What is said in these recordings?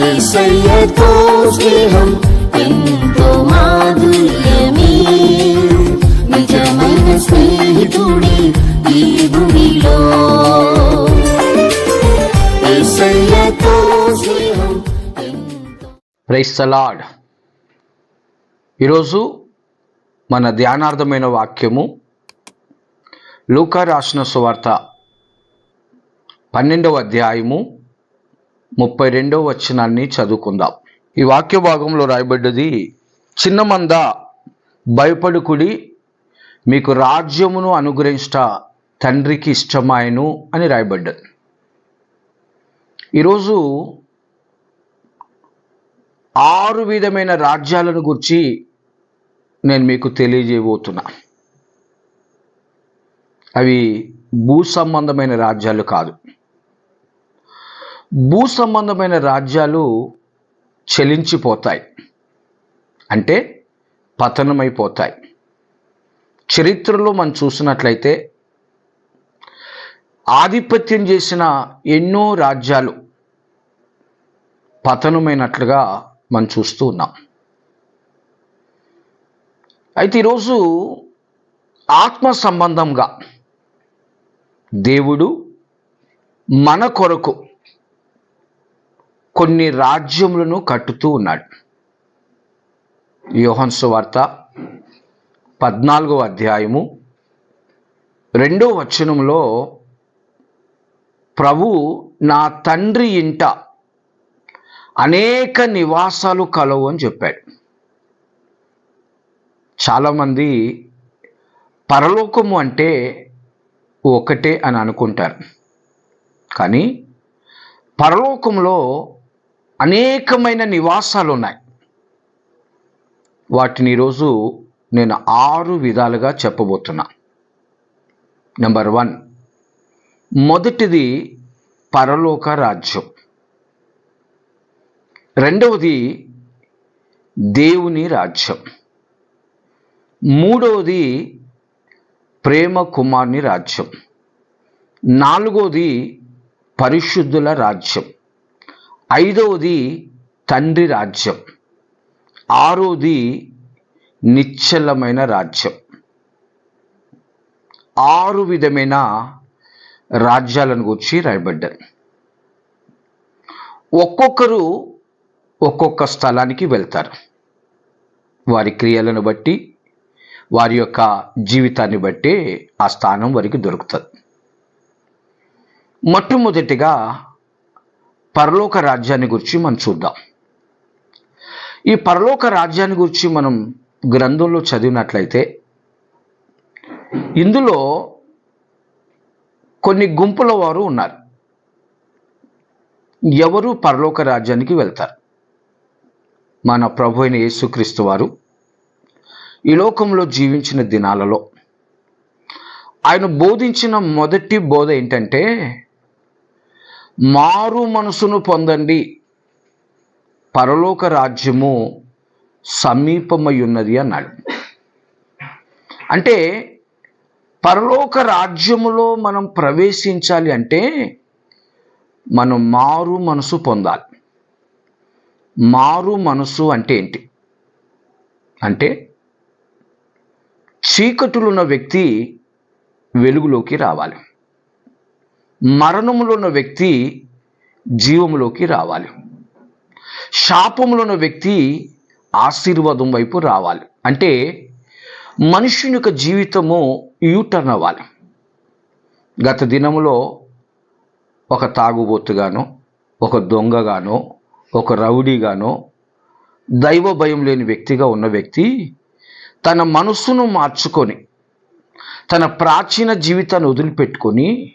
ఏసయ్యతో స్నేహం ఎంతో మాధుర్యమే నిజమైన స్నేహితుడి ఈ భూమిలో ఏసయ్యతో స్నేహం ఎంతో ప్రైస్ లార్డ్ ఈరోజు మన ధ్యానార్థమైన వాక్యము లూకా రాసిన సువార్త పన్నెండవ అధ్యాయము ముప్పై రెండో వచనాన్ని చదువుకుందాం. ఈ వాక్య భాగంలో రాయబడ్డది చిన్న మంద భయపడుకుడి మీకు రాజ్యమును అనుగ్రహించట తండ్రికి ఇష్టమాయను అని రాయబడ్డది. ఈరోజు ఆరు విధమైన రాజ్యాలను గురించి నేను మీకు తెలియజేయబోతున్నా. అవి భూ సంబంధమైన రాజ్యాలు కాదు. భూ సంబంధమైన రాజ్యాలు చెలించిపోతాయి. అంటే పతనమైపోతాయి. చరిత్రలో మనం చూసినట్లయితే ఆధిపత్యం చేసిన ఎన్నో రాజ్యాలు పతనమైనట్లుగా మనం చూస్తూ ఉన్నాం. అయితే ఈరోజు ఆత్మ సంబంధంగా దేవుడు మన కొరకు కొన్ని రాజ్యములను కట్టుతూ ఉన్నాడు. యోహన్సు వార్త పద్నాలుగో అధ్యాయము రెండో వచనంలో ప్రభు నా తండ్రి ఇంట అనేక నివాసాలు కలవు అని చెప్పాడు. చాలామంది పరలోకము అంటే ఒకటే అని అనుకుంటారు. కానీ పరలోకంలో అనేకమైన నివాసాలు ఉన్నాయి వాటిని ఈరోజు నేను ఆరు విధాలుగా చెప్పబోతున్నా. నెంబర్ వన్ మొదటిది పరలోక రాజ్యం. రెండవది దేవుని రాజ్యం. మూడవది ప్రేమ కుమార్ని రాజ్యం. నాలుగవది పరిశుద్ధుల రాజ్యం. ఐదవది తండ్రి రాజ్యం. ఆరోది నిశ్చలమైన రాజ్యం. ఆరు విధమైన రాజ్యాలను గురించి రాయబడ్డారు. ఒక్కొక్కరు ఒక్కొక్క స్థలానికి వెళ్తారు. వారి క్రియలను బట్టి వారి యొక్క జీవితాన్ని బట్టి ఆ స్థానం వారికి దొరుకుతుంది. మొట్టమొదటిగా పరలోక రాజ్యాన్ని గురించి మనం చూద్దాం. ఈ పరలోక రాజ్యాన్ని గురించి మనం గ్రంథంలో చదివినట్లయితే ఇందులో కొన్ని గుంపుల వారు ఉన్నారు. ఎవరు పరలోక రాజ్యానికి వెళ్తారు? మన ప్రభు అయిన యేసుక్రీస్తు వారు ఈ లోకంలో జీవించిన దినాలలో ఆయన బోధించిన మొదటి బోధ ఏంటంటే మారు మనసును పొందండి. పరలోక రాజ్యము సమీపమై ఉన్నది అన్నాడు. అంటే పరలోక రాజ్యములో మనం ప్రవేశించాలి అంటే మనం మారు మనసు పొందాలి. మారు మనసు అంటే ఏంటి? అంటే చీకటులున్న వ్యక్తి వెలుగులోకి రావాలి. మరణములో ఉన్న వ్యక్తి జీవములోకి రావాలి. శాపములో ఉన్న వ్యక్తి ఆశీర్వాదం వైపు రావాలి. అంటే మనుషుని యొక్క జీవితము యూటర్న్ అవ్వాలి. గత దినములో ఒక తాగుబోతుగానో ఒక దొంగగానో ఒక రౌడీగానో దైవ భయం లేని వ్యక్తిగా ఉన్న వ్యక్తి తన మనసును మార్చుకొని తన ప్రాచీన జీవితాన్ని వదిలిపెట్టుకొని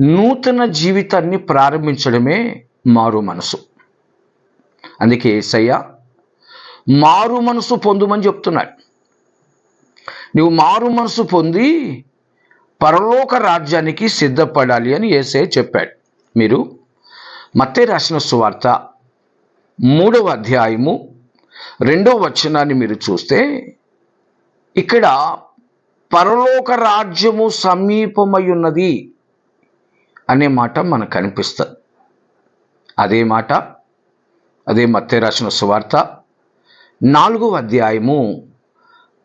నూతన జీవితాన్ని ప్రారంభించడమే మారు మనసు. అందుకే ఏసయ్య మారు మనసు పొందుమని చెప్తున్నాడు. నువ్వు మారు మనసు పొంది పరలోక రాజ్యానికి సిద్ధపడాలి అని ఏసే చెప్పాడు. మీరు మత్తే రాసిన సువార్త మూడవ అధ్యాయము రెండవ వచనాన్ని మీరు చూస్తే ఇక్కడ పరలోక రాజ్యము సమీపమై ఉన్నది. అనే మాట మనకు కనిపిస్తుంది అదే మాట అదే మత్తే రాసిన సువార్త. నాలుగో అధ్యాయము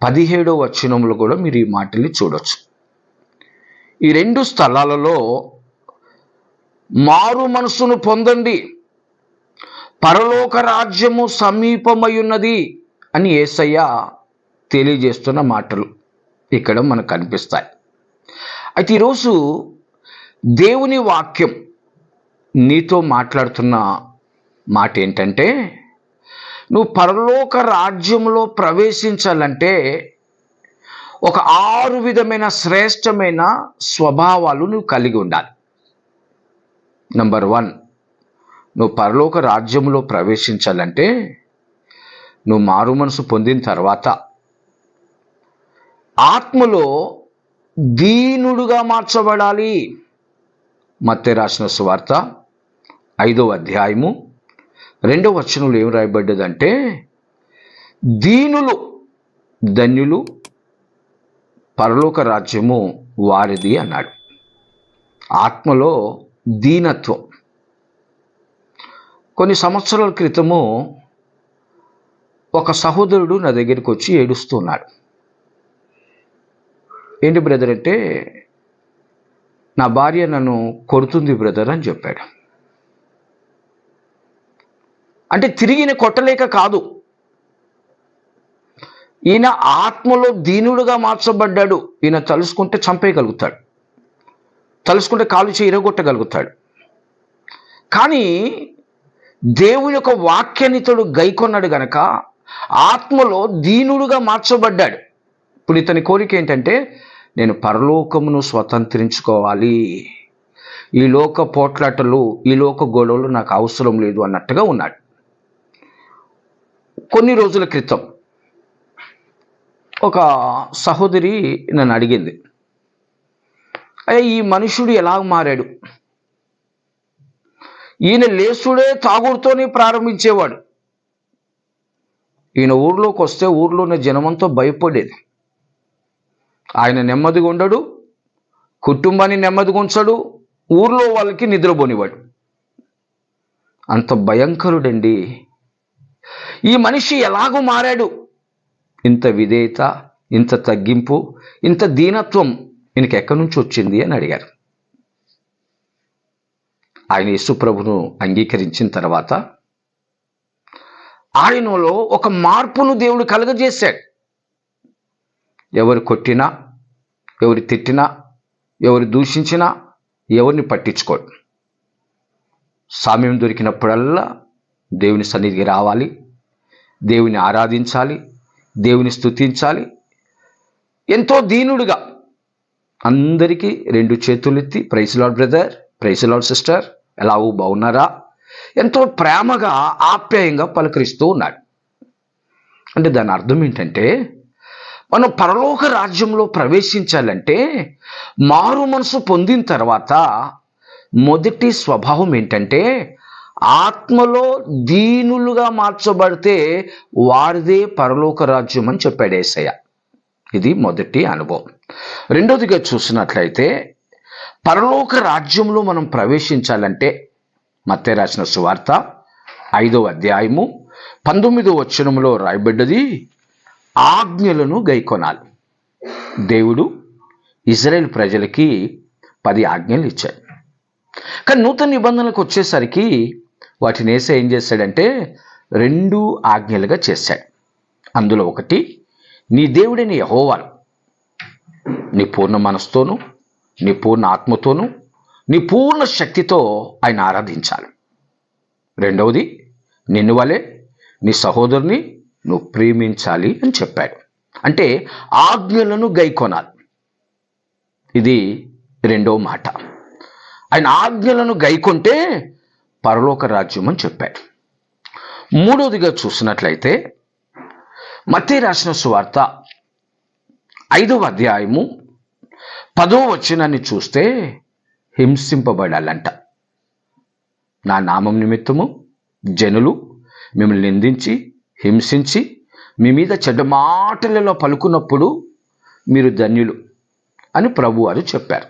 పదిహేడో వచనములు కూడా మీరు ఈ మాటల్ని చూడొచ్చు. ఈ రెండు స్థలాలలో మారు మనసును పొందండి. పరలోక రాజ్యము సమీపమయున్నది అని ఏసయ్య తెలియజేస్తున్న మాటలు ఇక్కడ మనకు కనిపిస్తాయి. అయితే ఈరోజు దేవుని వాక్యం నీతో మాట్లాడుతున్న మాట ఏంటంటే నువ్వు పరలోక రాజ్యంలో ప్రవేశించాలంటే ఒక ఆరు విధమైన శ్రేష్టమైన స్వభావాలు నువ్వు కలిగి ఉండాలి. నంబర్ వన్ నువ్వు పరలోక రాజ్యంలో ప్రవేశించాలంటే నువ్వు మారు మనసు పొందిన తర్వాత ఆత్మలో దీనుడుగా మార్చబడాలి. మత్తే రాసిన సువార్త ఐదవ అధ్యాయము. రెండవ వచనంలో ఏం రాయబడ్డదంటే దీనులు ధన్యులు పరలోక రాజ్యము వారిది అన్నాడు. ఆత్మలో దీనత్వం. కొన్ని సంవత్సరాల క్రితము ఒక సహోదరుడు నా దగ్గరికి వచ్చి ఏడుస్తున్నాడు ఏంటి బ్రదర్ అంటే నా భార్య నన్ను కొడుతుంది బ్రదర్ అని చెప్పాడు. అంటే తిరిగిన కొట్టలేక కాదు. ఈయన ఆత్మలో దీనుడుగా మార్చబడ్డాడు. ఈయన తలుసుకుంటే చంపేయగలుగుతాడు. తలుసుకుంటే కాలు చేయరగొట్టగలుగుతాడు కానీ దేవుని యొక్క వాక్యానితడు గైకొన్నాడు గనక ఆత్మలో దీనుడుగా మార్చబడ్డాడు. ఇప్పుడు ఇతని కోరిక ఏంటంటే నేను పరలోకమును స్వతంత్రించుకోవాలి. ఈ లోక పోట్లాటలు ఈ లోక గొడవలు నాకు అవసరం లేదు అన్నట్టుగా ఉన్నాడు. కొన్ని రోజుల క్రితం ఒక సహోదరి నన్ను అడిగింది. అయ్యా ఈ మనుషుడు ఎలా మారాడు? ఈయన లేసుడే తాగుడుతోనే ప్రారంభించేవాడు. ఈయన ఊర్లోకి వస్తే ఊర్లో ఉన్న జనమంతా భయపడేది. ఆయన నెమ్మదిగా ఉండడు కుటుంబాన్ని నెమ్మదిగా ఉంచడు ఊర్లో వాళ్ళకి నిద్రపోనివాడు అంత భయంకరుడండి. ఈ మనిషి ఎలాగో మారాడు. ఇంత విధేయత ఇంత తగ్గింపు ఇంత దీనత్వం ఈయనకి ఎక్కడి నుంచి వచ్చింది అని అడిగారు. ఆయన యేసుప్రభును అంగీకరించిన తర్వాత ఆయనలో ఒక మార్పును దేవుడు కలుగజేశాడు. ఎవరు కొట్టినా ఎవరు తిట్టినా ఎవరు దూషించినా ఎవరిని పట్టించుకోడు. సామ్యం దొరికినప్పుడల్లా దేవుని సన్నిధికి రావాలి దేవుని ఆరాధించాలి దేవుని స్తుతించాలి. ఎంతో దీనుడుగా అందరికీ రెండు చేతులు ఎత్తి praise lord brother praise lord sister ఎలాగూ బాగున్నారా? ఎంతో ప్రేమగా ఆప్యాయంగా పలకరిస్తూ ఉన్నాడు. అంటే దాని అర్థం ఏంటంటే మనం పరలోక రాజ్యంలో ప్రవేశించాలంటే మారు మనసు పొందిన తర్వాత మొదటి స్వభావం ఏంటంటే ఆత్మలో దీనులుగా మార్చబడితే వారిదే పరలోక రాజ్యం అని చెప్పాడు ఏసయ్య. ఇది మొదటి అనుభవం. రెండోదిగా చూసినట్లయితే పరలోక రాజ్యంలో మనం ప్రవేశించాలంటే మత్తే రాసిన సువార్త ఐదో అధ్యాయము పంతొమ్మిదో వచ్చనంలో రాయబడ్డది ఆజ్ఞలను గైకొనాలి. దేవుడు ఇజ్రాయెల్ ప్రజలకి పది ఆజ్ఞలు ఇచ్చాడు. కానీ నూతన నిబంధనలకు వచ్చేసరికి వాటిని వేసే ఏం చేశాడంటే రెండు ఆజ్ఞలుగా చేశాడు అందులో ఒకటి నీ దేవుడైన యహోవాను నీ పూర్ణ మనసుతోనూ నీ పూర్ణ ఆత్మతోనూ నీ పూర్ణ శక్తితో ఆయన ఆరాధించాలి. రెండవది నిన్ను వలె నీ సహోదరుని నువ్వు ప్రేమించాలి అని చెప్పాడు. అంటే ఆజ్ఞలను గైకొనాలి. ఇది రెండవ మాట. ఆయన ఆజ్ఞలను గైకొంటే పరలోక రాజ్యం అని చెప్పాడు. మూడవదిగా చూసినట్లయితే మత్తే రాసిన సువార్త ఐదవ అధ్యాయము పదో వచనాన్ని చూస్తే హింసింపబడాలంట. నా నామం నిమిత్తము జనులు మిమ్మల్ని నిందించి హింసించి మీ మీద చెడ్డ మాటలలో పలుకున్నప్పుడు మీరు ధన్యులు అని ప్రభు వారు చెప్పారు.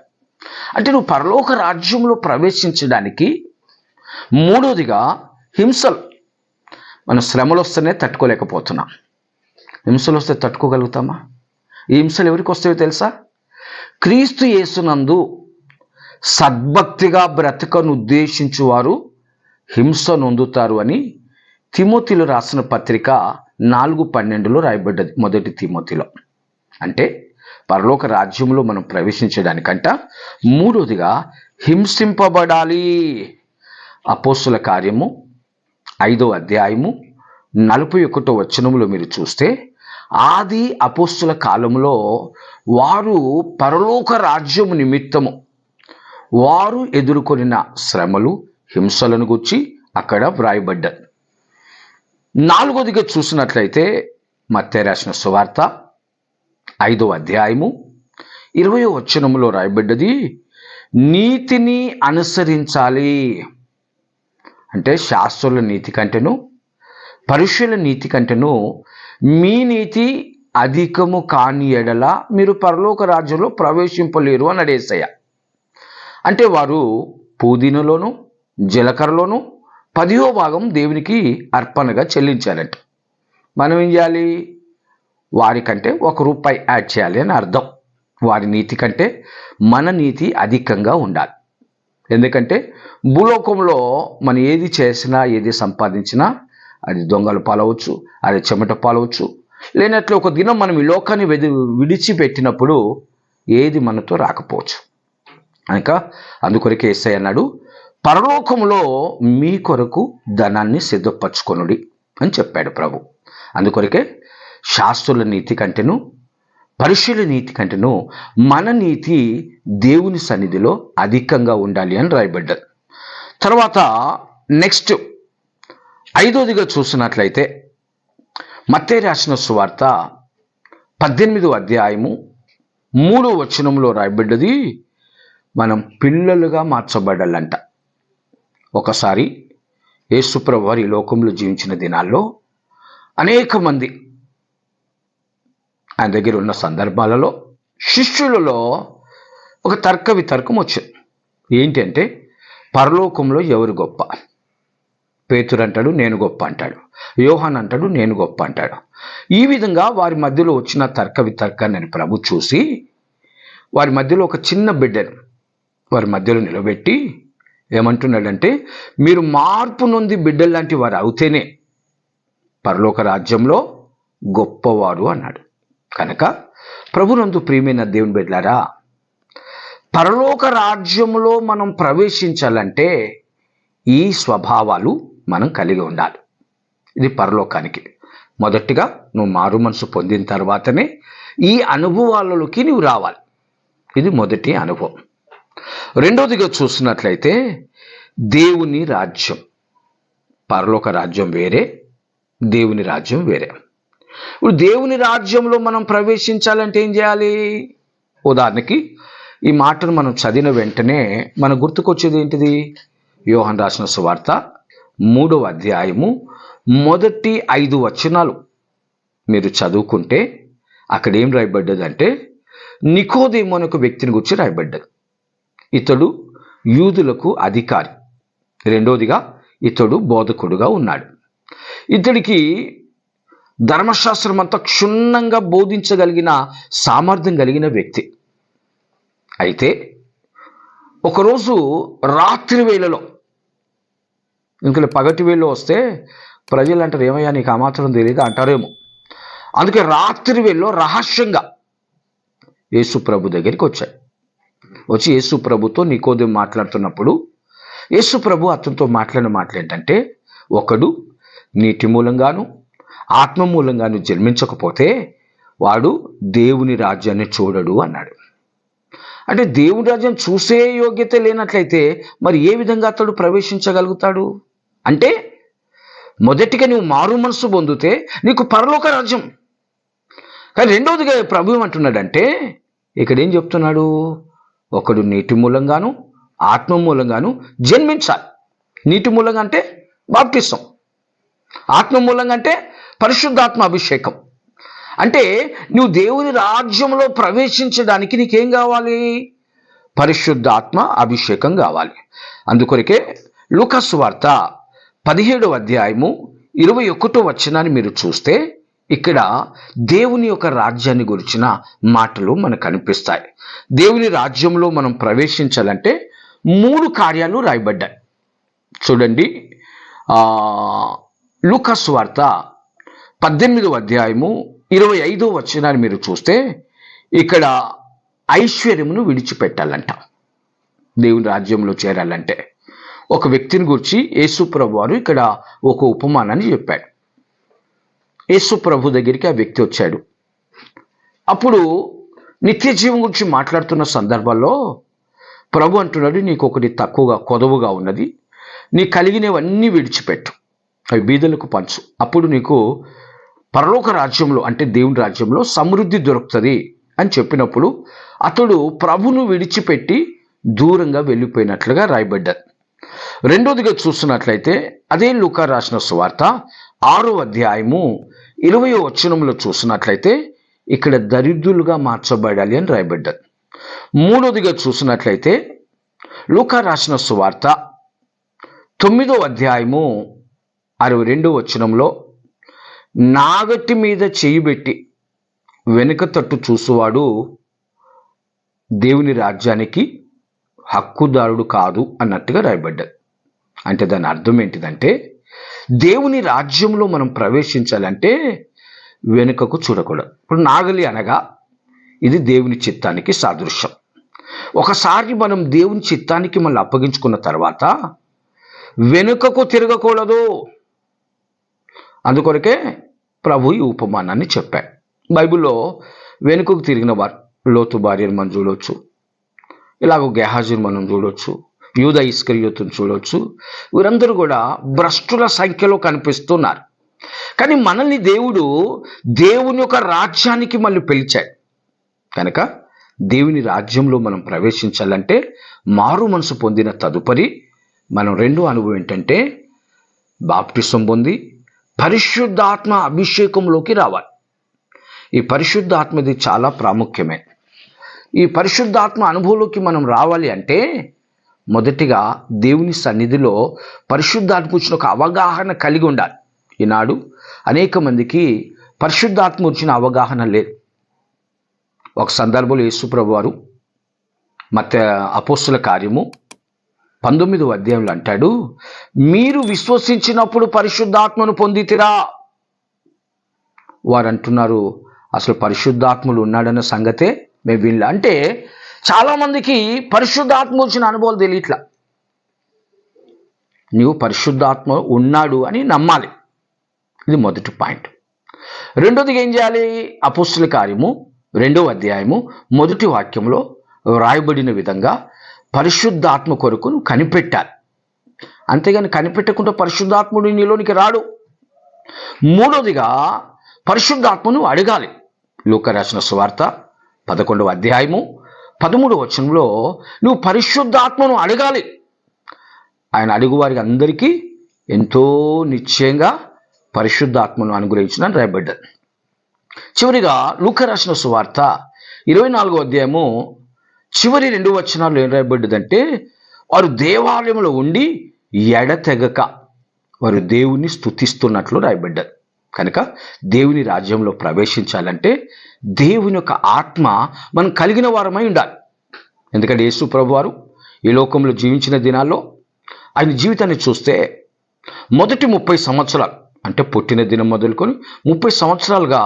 అంటే నువ్వు పరలోక రాజ్యంలో ప్రవేశించడానికి మూడోదిగా హింసలు. మన శ్రమలు వస్తేనే తట్టుకోలేకపోతున్నాం. హింసలు వస్తే తట్టుకోగలుగుతామా? ఈ హింసలు ఎవరికి వస్తాయో తెలుసా? క్రీస్తు యేసునందు సద్భక్తిగా బ్రతకను ఉద్దేశించు వారు హింస నొందుతారు అని తిమోతిలో రాసిన పత్రిక నాలుగు పన్నెండులో రాయబడ్డది మొదటి తిమోతిలో. అంటే పరలోక రాజ్యంలో మనం ప్రవేశించడానికంట మూడోదిగా హింసింపబడాలి. అపోస్తుల కార్యము ఐదో అధ్యాయము నలభై ఒకటో వచనములో మీరు చూస్తే ఆది అపోస్తుల కాలంలో వారు పరలోక రాజ్యము నిమిత్తము వారు ఎదుర్కొనిన శ్రమలు హింసలను గుర్చి అక్కడ వ్రాయబడ్డారు నాలుగోదిగా చూసినట్లయితే మత్తే రాసిన సువార్త ఐదో అధ్యాయము ఇరవయో వచనములో రాయబడ్డది నీతిని అనుసరించాలి. అంటే శాస్త్రుల నీతి కంటేను పరుషుల నీతి కంటేను మీ నీతి అధికము కాని ఎడల మీరు పరలోక రాజ్యంలో ప్రవేశింపలేరు అని అడేసయ్య అంటే వారు పుదీనలోను జీలకర్రలోను పదియో భాగం దేవునికి అర్పణగా చెల్లించాలంట మనం ఏం చేయాలి? వారికంటే ఒక రూపాయి యాడ్ చేయాలి అని అర్థం. వారి నీతి కంటే మన నీతి అధికంగా ఉండాలి. ఎందుకంటే భూలోకంలో మనం ఏది చేసినా ఏది సంపాదించినా అది దొంగలు పాలవచ్చు అది చెమట పాలవచ్చు. లేనట్లు ఒక దినం మనం ఈ లోకాన్ని వెది విడిచిపెట్టినప్పుడు ఏది మనతో రాకపోవచ్చు. కనుక అందుకొరకే ఎస్ఐ అన్నాడు పరలోకంలో మీ కొరకు ధనాన్ని సిద్ధపరచుకొనుడి అని చెప్పాడు ప్రభు. అందుకొరకే శాస్త్రుల నీతి కంటేను పరుషుల నీతి కంటేను మన నీతి దేవుని సన్నిధిలో అధికంగా ఉండాలి అని రాయబడ్డారు. తర్వాత నెక్స్ట్ ఐదోదిగా చూసినట్లయితే మత్తే రాసిన సువార్త పద్దెనిమిదో అధ్యాయము మూడో వచనంలో రాయబడ్డది మనం పిల్లలుగా మార్చబడాలంట. ఒకసారి యేసుప్రభు వారి లోకంలో జీవించిన దినాల్లో అనేక మంది ఆయన దగ్గర ఉన్న సందర్భాలలో శిష్యులలో ఒక తర్క వితర్కం వచ్చింది. ఏంటంటే పరలోకంలో ఎవరు గొప్ప? పేతురు అంటాడు నేను గొప్ప అంటాడు. యోహాన్ అంటాడు నేను గొప్ప అంటాడు. ఈ విధంగా వారి మధ్యలో వచ్చిన తర్క వితర్కాన్ని ప్రభు చూసి వారి మధ్యలో ఒక చిన్న బిడ్డను వారి మధ్యలో నిలబెట్టి ఏమంటున్నాడంటే మీరు మార్పు నొంది బిడ్డలు లాంటి వారు అవుతేనే పరలోక రాజ్యంలో గొప్పవారు అన్నాడు. కనుక ప్రభునందు ప్రియమైన దేవుని బిడ్డలారా పరలోక రాజ్యంలో మనం ప్రవేశించాలంటే ఈ స్వభావాలు మనం కలిగి ఉండాలి. ఇది పరలోకానికి. మొదటిగా నువ్వు మారు మనసు పొందిన తర్వాతనే ఈ అనుభవాలలోకి నువ్వు రావాలి. ఇది మొదటి అనుభవం. రెండోదిగా చూసినట్లయితే దేవుని రాజ్యం. పరలోక రాజ్యం వేరే దేవుని రాజ్యం వేరే. ఇప్పుడు దేవుని రాజ్యంలో మనం ప్రవేశించాలంటే ఏం చేయాలి? ఉదాహరణకి ఈ మాటను మనం చదివిన వెంటనే మన గుర్తుకొచ్చేది ఏంటిది? యోహన్ రాసిన సువార్త మూడవ అధ్యాయము మొదటి ఐదు వచనాలు. మీరు చదువుకుంటే అక్కడ ఏం రాయబడ్డదంటే నికోదేమో అనే ఒక వ్యక్తిని గురించి రాయబడ్డది. ఇతడు యూదులకు అధికారి. రెండోదిగా ఇతడు బోధకుడుగా ఉన్నాడు. ఇతడికి ధర్మశాస్త్రం అంతా క్షుణ్ణంగా బోధించగలిగిన సామర్థ్యం కలిగిన వ్యక్తి. అయితే ఒకరోజు రాత్రి వేళలో ఇంకా పగటి వేళలో వస్తే ప్రజలు అంటారు ఏమయ్యా నీకు ఆ మాత్రం తెలియదు అంటారేమో. అందుకే రాత్రి వేళలో రహస్యంగా యేసు ప్రభు దగ్గరికి వచ్చాయి వచ్చి యేసు ప్రభుతో నీకోదేం మాట్లాడుతున్నప్పుడు యేసు ప్రభు అతనితో మాట్లాడిన మాటలు ఏంటంటే ఒకడు నీటి మూలంగాను ఆత్మ మూలంగాను జన్మించకపోతే వాడు దేవుని రాజ్యాన్ని చూడడు అన్నాడు. అంటే దేవుని రాజ్యం చూసే యోగ్యత లేనట్లయితే మరి ఏ విధంగా అతడు ప్రవేశించగలుగుతాడు? అంటే మొదటిగా నువ్వు మారు మనసు పొందితే నీకు పరలోక రాజ్యం. కానీ రెండవదిగా ప్రభు ఏమంటున్నాడంటే ఇక్కడ ఏం చెప్తున్నాడు? ఒకడు నీటి మూలంగాను ఆత్మ మూలంగాను జన్మించాలి. నీటి మూలంగా అంటే బాప్టిసం ఆత్మ మూలంగా అంటే పరిశుద్ధాత్మ అభిషేకం. అంటే నువ్వు దేవుని రాజ్యంలో ప్రవేశించడానికి నీకేం కావాలి? పరిశుద్ధాత్మ అభిషేకం కావాలి. అందుకొరకే లుకస్ వార్త పదిహేడవ అధ్యాయము ఇరవై ఒకటో వచ్చినాన్ని మీరు చూస్తే ఇక్కడ దేవుని యొక్క రాజ్యాన్ని గురించిన మాటలు మనకు కనిపిస్తాయి. దేవుని రాజ్యంలో మనం ప్రవేశించాలంటే మూడు కార్యాలు రాయబడ్డాయి. చూడండి. లూకస్ వార్త పద్దెనిమిదవ అధ్యాయము ఇరవై ఐదో వచనాన్ని మీరు చూస్తే ఇక్కడ ఐశ్వర్యమును విడిచిపెట్టాలంట. దేవుని రాజ్యంలో చేరాలంటే. ఒక వ్యక్తిని గురించి యేసుప్రభు వారు ఇక్కడ ఒక ఉపమానాన్ని చెప్పాడు. యేసు ప్రభు దగ్గరికి ఆ వ్యక్తి వచ్చాడు. అప్పుడు నిత్య జీవం గురించి మాట్లాడుతున్న సందర్భాల్లో ప్రభు అంటున్నాడు నీకు ఒకటి తక్కువగా కొదవుగా ఉన్నది. నీ కలిగినవన్నీ విడిచిపెట్టు. అవి బీదలకు పంచు. అప్పుడు నీకు పరలోక రాజ్యంలో అంటే దేవుని రాజ్యంలో సమృద్ధి దొరుకుతుంది అని చెప్పినప్పుడు అతడు ప్రభును విడిచిపెట్టి దూరంగా వెళ్ళిపోయినట్లుగా రాయబడ్డారు. రెండోదిగా చూస్తున్నట్లయితే అదే లుకా రాసిన సువార్త ఆరో అధ్యాయము ఇరవయో వచనంలో చూసినట్లయితే ఇక్కడ దరిద్రులుగా మార్చబడాలి అని రాయబడ్డారు మూడోదిగా చూసినట్లయితే లూకా రాసిన సువార్త తొమ్మిదో అధ్యాయము అరవై రెండో వచనంలో నాగటి మీద చేయిబెట్టి వెనుక తట్టు చూసువాడు దేవుని రాజ్యానికి హక్కుదారుడు కాదు అన్నట్టుగా రాయబడ్డారు అంటే దాని అర్థం ఏంటిదంటే దేవుని రాజ్యంలో మనం ప్రవేశించాలంటే వెనుకకు చూడకూడదు. ఇప్పుడు నాగలి అనగా ఇది దేవుని చిత్తానికి సాదృశ్యం. ఒకసారి మనం దేవుని చిత్తానికి మళ్ళీ అప్పగించుకున్న తర్వాత వెనుకకు తిరగకూడదు. అందుకొరకే ప్రభు ఈ ఉపమానాన్ని చెప్పాడు. బైబిల్లో వెనుకకు తిరిగిన వారు లోతు భార్యను మనం చూడవచ్చు ఇలాగ గెహాజీని మనం చూడవచ్చు యూద ఇస్కరియోతుని చూడవచ్చు వీరందరూ కూడా భ్రష్టుల సంఖ్యలో కనిపిస్తున్నారు. కానీ మనల్ని దేవుడు దేవుని యొక్క రాజ్యానికి మళ్ళీ పిలిచాడు. కనుక దేవుని రాజ్యంలో మనం ప్రవేశించాలంటే మారు మనసు పొందిన తదుపరి మనం రెండో అనుభవం ఏంటంటే బాప్టిసం పొంది పరిశుద్ధాత్మ అభిషేకంలోకి రావాలి. ఈ పరిశుద్ధాత్మది చాలా ప్రాముఖ్యమే. ఈ పరిశుద్ధాత్మ అనుభవంలోకి మనం రావాలి అంటే మొదటిగా దేవుని సన్నిధిలో పరిశుద్ధాత్మ వచ్చిన ఒక అవగాహన కలిగి ఉండాలి. ఈనాడు అనేక మందికి పరిశుద్ధాత్మ వచ్చిన అవగాహన లేదు. ఒక సందర్భంలో యేసుప్రభు వారు మత అపోస్తుల కార్యము పంతొమ్మిది అధ్యాయంలో అంటాడు మీరు విశ్వసించినప్పుడు పరిశుద్ధాత్మను పొందితిరా? వారు అంటున్నారు అసలు పరిశుద్ధాత్ముడు ఉన్నాడన్న సంగతే మేము వీళ్ళు అంటే చాలామందికి పరిశుద్ధాత్మ వచ్చిన అనుభవాలు తెలియట్లా. నీవు పరిశుద్ధాత్మ ఉన్నాడు అని నమ్మాలి. ఇది మొదటి పాయింట్. రెండోదిగా ఏం చేయాలి? అపుస్తుల కార్యము రెండవ అధ్యాయము మొదటి వాక్యంలో వ్రాయబడిన విధంగా పరిశుద్ధాత్మ కొరకు కనిపెట్టాలి. అంతేగాని కనిపెట్టకుండా పరిశుద్ధాత్ముడు నీలోనికి రాడు. మూడోదిగా పరిశుద్ధాత్మను అడగాలి. లోక స్వార్త పదకొండవ అధ్యాయము పదమూడు వచనంలో నువ్వు పరిశుద్ధాత్మను అడగాలి. ఆయన అడుగువారికి అందరికీ ఎంతో నిశ్చయంగా పరిశుద్ధాత్మను అనుగ్రహించిన రాయబడ్డది చివరిగా లూక రాసిన సువార్త ఇరవై నాలుగో అధ్యాయము చివరి రెండు వచనాలు ఏం రాయబడ్డదంటే వారు దేవాలయంలో ఉండి ఎడతెగక వారు దేవుణ్ణి స్తుతిస్తున్నట్లు రాయబడ్డారు. కనుక దేవుని రాజ్యంలో ప్రవేశించాలంటే దేవుని యొక్క ఆత్మ మనం కలిగిన వారమై ఉండాలి. ఎందుకంటే యేసు ప్రభు వారు ఈ లోకంలో జీవించిన దినాల్లో ఆయన జీవితాన్ని చూస్తే మొదటి ముప్పై సంవత్సరాలు అంటే పుట్టిన దినం మొదలుకొని ముప్పై సంవత్సరాలుగా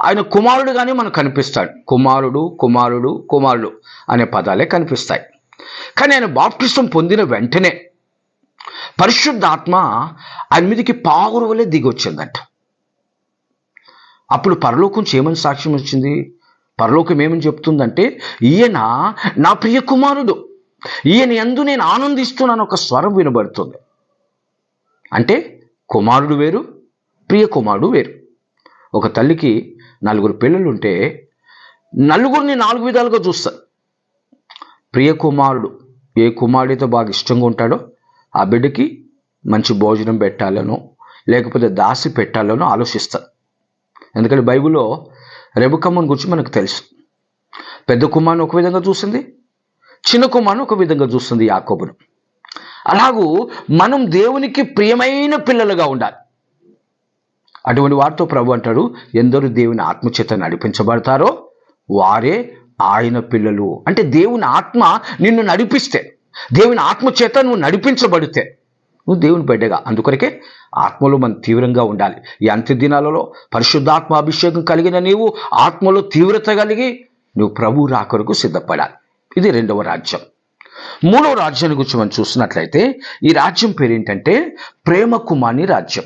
ఆయన కుమారుడుగానే మనకు కనిపిస్తాడు. కుమారుడు కుమారుడు కుమారుడు అనే పదాలే కనిపిస్తాయి. కానీ ఆయన బాప్టిస్టం పొందిన వెంటనే పరిశుద్ధాత్మ ఆయన మీదకి పావురు వలె దిగొచ్చిందంట. అప్పుడు పరలోకం ఏమని సాక్ష్యం వచ్చింది. పరలోకం ఏమని చెప్తుందంటే ఈయన నా ప్రియ కుమారుడు. ఈయన ఎందు నేను ఆనందిస్తున్నాను ఒక స్వరం వినబడుతుంది. అంటే కుమారుడు వేరు ప్రియ కుమారుడు వేరు. ఒక తల్లికి నలుగురు పిల్లలు ఉంటే నలుగురిని నాలుగు విధాలుగా చూస్తారు ప్రియ కుమారుడు ఏ కుమారుడితో బాగా ఇష్టంగా ఉంటాడో ఆ బిడ్డకి మంచి భోజనం పెట్టాలనో లేకపోతే దాసి పెట్టాలనో ఆలోచిస్తారు ఎందుకంటే బైబిల్లో రెబుకమ్మను గురించి మనకు తెలుసు. పెద్ద కుమారుని ఒక విధంగా చూసింది చిన్న కుమారుని ఒక విధంగా చూస్తుంది యాకోబును. అలాగూ మనం దేవునికి ప్రియమైన పిల్లలుగా ఉండాలి. అటువంటి వారితో ప్రభు అంటాడు ఎందరు దేవుని ఆత్మచేత నడిపించబడతారో వారే ఆయన పిల్లలు. అంటే దేవుని ఆత్మ నిన్ను నడిపిస్తే దేవుని ఆత్మ చేత నువ్వు నడిపించబడితే నువ్వు దేవుని బిడ్డగా. అందుకొరకే ఆత్మలో మనం తీవ్రంగా ఉండాలి. ఈ అంత్య దినాలలో పరిశుద్ధాత్మ అభిషేకం కలిగిన నీవు ఆత్మలో తీవ్రత కలిగి నువ్వు ప్రభు రాకరకు సిద్ధపడాలి. ఇది రెండవ రాజ్యం. మూడవ రాజ్యాన్ని గురించి మనం చూసినట్లయితే ఈ రాజ్యం పేరేంటంటే ప్రేమ కుమాని రాజ్యం.